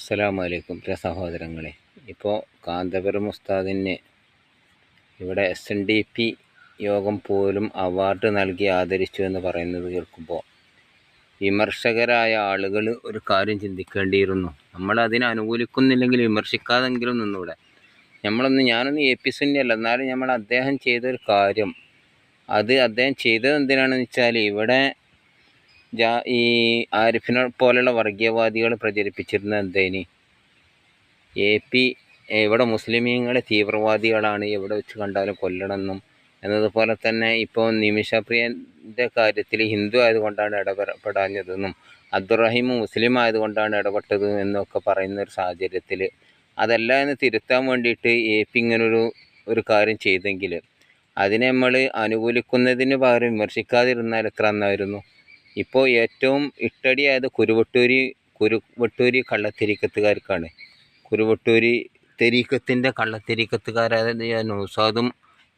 അസ്സലാമു അലൈക്കും പ്രിയ സഹോദരങ്ങളെ. ഇപ്പോൾ കാന്തപുരം ഉസ്താദിന് ഇവിടെ എസ് എൻ ഡി പി യോഗം പോലും അവാർഡ് നൽകി ആദരിച്ചു എന്ന് പറയുന്നത് കേൾക്കുമ്പോൾ വിമർശകരായ ആളുകൾ ഒരു കാര്യം ചിന്തിക്കേണ്ടിയിരുന്നു. നമ്മൾ അതിനെ അനുകൂലിക്കുന്നില്ലെങ്കിൽ വിമർശിക്കാതെങ്കിലും നിന്നൂടെ. നമ്മളൊന്ന് ഞാനൊന്ന് എ പി സുന്നിയല്ല എന്നാലും നമ്മൾ അദ്ദേഹം ചെയ്തൊരു കാര്യം. അത് അദ്ദേഹം ചെയ്തത് എന്തിനാണെന്ന് വെച്ചാൽ ഇവിടെ ജാ ഈ ആരിഫിനെ പോലെയുള്ള വർഗീയവാദികൾ പ്രചരിപ്പിച്ചിരുന്ന എന്തേനി? എ പി ഇവിടെ മുസ്ലിമീങ്ങളെ തീവ്രവാദികളാണ് എവിടെ വെച്ച് കണ്ടാലും കൊല്ലണമെന്നും എന്നതുപോലെ തന്നെ ഇപ്പോൾ നിമിഷപ്രിയന്റെ കാര്യത്തിൽ ഹിന്ദു ആയതുകൊണ്ടാണ് ഇടപെടാഞ്ഞതെന്നും അബ്ദുറഹീം മുസ്ലിം ആയതുകൊണ്ടാണ് ഇടപെട്ടത് എന്നൊക്കെ പറയുന്ന ഒരു സാഹചര്യത്തിൽ അതല്ല എന്ന് തിരുത്താൻ വേണ്ടിയിട്ട് എ പി ഇങ്ങനൊരു ഒരു കാര്യം ചെയ്തെങ്കിൽ അതിനെ നമ്മൾ അനുകൂലിക്കുന്നതിന് പകരം വിമർശിക്കാതിരുന്നാൽ എത്ര നന്നായിരുന്നു? ഇപ്പോൾ ഏറ്റവും ഇട്ടടിയായത് കുരുവട്ടൂരി കുരുവട്ടൂരി കള്ളത്തിരിക്കത്തുകാർക്കാണ്. കുരുവട്ടൂരി തെരീക്കത്തിന്റെ കള്ളത്തിരിക്കത്തുകാരായ നൗസാദും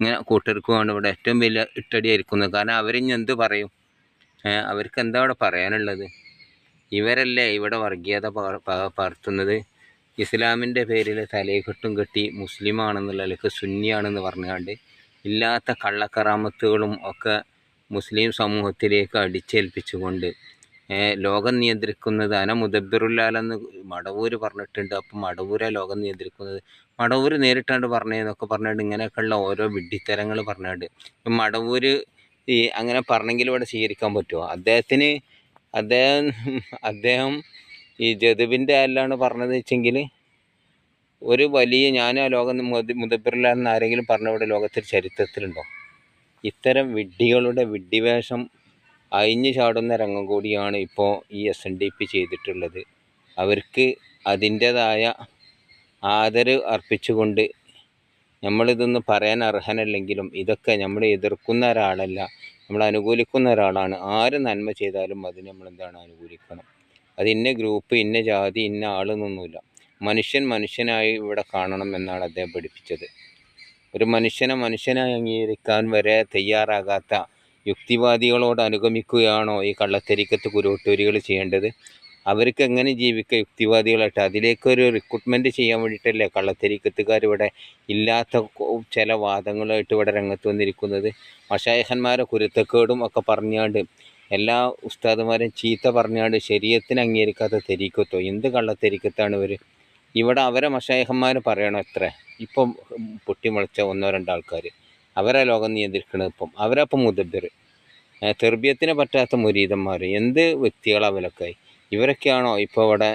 ഇങ്ങനെ കൂട്ടർക്കുമാണ് ഇവിടെ ഏറ്റവും വലിയ ഇട്ടടിയായിരിക്കുന്നത്. കാരണം അവരിഞ്ഞ് എന്ത് പറയും? അവർക്ക് എന്താ അവിടെ പറയാനുള്ളത്? ഇവരല്ലേ ഇവിടെ വർഗീയത പകർത്തുന്നത് ഇസ്ലാമിന്റെ പേരിൽ തലയെക്കെട്ടും കെട്ടി മുസ്ലിമാണെന്നുള്ള അല്ലെങ്കിൽ സുന്നിയാണെന്ന് പറഞ്ഞുകൊണ്ട് ഇല്ലാത്ത കള്ളക്കറാമത്തുകളും ഒക്കെ മുസ്ലിം സമൂഹത്തിലേക്ക് അടിച്ചേൽപ്പിച്ചുകൊണ്ട് ലോകം നിയന്ത്രിക്കുന്നത് അന മുദബിറുല്ലാലെന്ന് മടവൂർ പറഞ്ഞിട്ടുണ്ട്. അപ്പം മടവൂരെ ലോകം നിയന്ത്രിക്കുന്നത്. മടവൂര് നേരിട്ടാണ്ട് പറഞ്ഞതെന്നൊക്കെ പറഞ്ഞിട്ട് ഇങ്ങനെയൊക്കെയുള്ള ഓരോ വിഡ്ഢിത്തരങ്ങൾ പറഞ്ഞിട്ട് ഇപ്പം മടവൂര് ഈ അങ്ങനെ പറഞ്ഞെങ്കിൽ ഇവിടെ സ്വീകരിക്കാൻ പറ്റുമോ? അദ്ദേഹത്തിന് അദ്ദേഹം അദ്ദേഹം ഈ ജതുവിന്റെ അല്ലാണ്ട് പറഞ്ഞത് വെച്ചെങ്കിൽ ഒരു വലിയ ഞാൻ ആ ലോകം മുദബിറുല്ലാലെന്ന് ആരെങ്കിലും പറഞ്ഞ ഇവിടെ ലോകത്തിൽ ചരിത്രത്തിലുണ്ടോ? ഇത്തരം വിഡ്ഢികളുടെ വിഡ്ഢിവേഷം അഴിഞ്ഞു ചാടുന്ന രംഗം കൂടിയാണ് ഇപ്പോൾ ഈ എസ് എൻ ഡി പി ചെയ്തിട്ടുള്ളത്. അവർക്ക് അതിന്റേതായ ആദരവ് അർപ്പിച്ചുകൊണ്ട് നമ്മളിതൊന്ന് പറയാൻ അർഹനല്ലെങ്കിലും ഇതൊക്കെ നമ്മൾ എതിർക്കുന്ന ഒരാളല്ല നമ്മൾ അനുകൂലിക്കുന്ന ഒരാളാണ്. ആര് നന്മ ചെയ്താലും അതിന് നമ്മൾ എന്താണ് അനുകൂലിക്കണം? അത് ഇന്ന ഗ്രൂപ്പ് ഇന്ന ജാതി ഇന്ന ആളെന്നൊന്നുമില്ല മനുഷ്യൻ മനുഷ്യനായി ഇവിടെ കാണണം എന്നാണ് അദ്ദേഹം പഠിപ്പിച്ചത്. ഒരു മനുഷ്യനെ മനുഷ്യനായി അംഗീകരിക്കാൻ വരെ തയ്യാറാകാത്ത യുക്തിവാദികളോട് അനുഗമിക്കുകയാണോ ഈ കള്ളത്തരിക്കത്ത് കുരുവട്ടൂരികൾ ചെയ്യേണ്ടത്? അവർക്ക് എങ്ങനെ ജീവിക്കുക യുക്തിവാദികളായിട്ട്? അതിലേക്കൊരു റിക്രൂട്ട്മെന്റ് ചെയ്യാൻ വേണ്ടിയിട്ടല്ലേ കള്ളത്തരിക്കത്തുകാർ ഇവിടെ ഇല്ലാത്ത ചില വാദങ്ങളായിട്ട് ഇവിടെ രംഗത്ത് വന്നിരിക്കുന്നത്? മഷായഹന്മാരെ കുരുത്തക്കേടും ഒക്കെ പറഞ്ഞാണ്ട് എല്ലാ ഉസ്താദുമാരും ചീത്ത പറഞ്ഞാണ്ട് ശരീരത്തിന് അംഗീകരിക്കാത്ത തെരീക്കത്തോ? എന്ത് കള്ളത്തെരിക്കത്താണ് ഇവർ ഇവിടെ അവരെ മഷായഹന്മാർ പറയണം എത്ര ഇപ്പം പൊട്ടിമുളച്ച ഒന്നോ രണ്ടോ ആൾക്കാർ അവരെ ലോകം നിയന്ത്രിക്കണത് ഇപ്പം. അവരപ്പം മുതിർ തെർബിയത്തിന് പറ്റാത്ത മുരീതന്മാർ എന്ത് വ്യക്തികളാണ് ഇവരൊക്കെയാണോ ഇപ്പോൾ ഇവിടെ